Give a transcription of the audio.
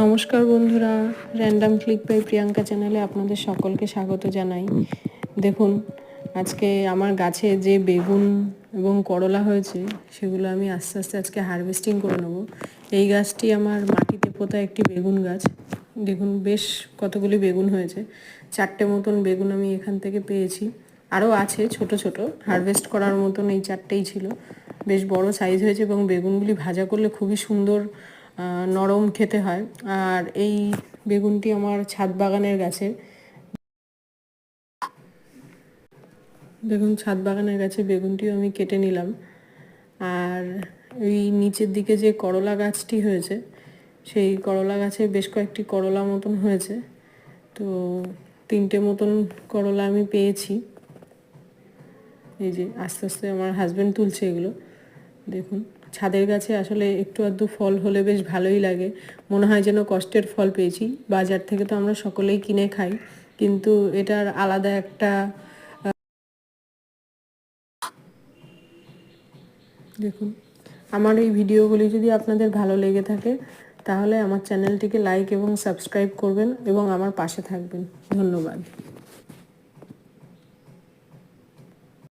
নমস্কার বন্ধুরা random click by Priyanka চ্যানেলে আপনাদের সকলকে স্বাগত জানাই। দেখুন, আজকে আমার গাছে যে বেগুন এবং করলা হয়েছে, সেগুলো আমি আস্তে আস্তে আজকে হারভেস্টিং করে নেব। এই গাছটি আমার মাটিতে পোতা একটি বেগুন গাছ। দেখুন, বেশ কতগুলি বেগুন হয়েছে। চারটে মতন বেগুন আমি এখান থেকে পেয়েছি। আরও আছে ছোট ছোট হারভেস্ট করার মতন এই চারটেই ছিল। বেশ বড় সাইজ হয়েছে এবং বেগুনগুলি ভাজা করলে খুবই সুন্দর নরম খেতে হয়। আর এই বেগুনটি আমার ছাদ বাগানের গাছে। দেখুন, ছাদ বাগানের গাছে বেগুনটিও আমি কেটে নিলাম। আর ওই নিচের দিকে যে করলা গাছটি হয়েছে, সেই করলা গাছে বেশ কয়েকটি করলা মতন হয়েছে। তো তিনটে মতন করলা আমি পেয়েছি। এই যে আস্তে আস্তে আমার হাজব্যান্ড তুলছে এগুলো। দেখুন, ছাদের গাছে আসলে একটু আধটু ফল হলে বেশ ভালোই লাগে। মনে হয় যেন কষ্টের ফল পেয়েছি। বাজার থেকে তো আমরা সকলেই কিনে খাই, কিন্তু এটার আলাদা একটা দেখুন, আমার এই ভিডিওগুলি যদি আপনাদের ভালো লেগে থাকে, তাহলে আমার চ্যানেলটিকে লাইক এবং সাবস্ক্রাইব করবেন এবং আমার পাশে থাকবেন। ধন্যবাদ।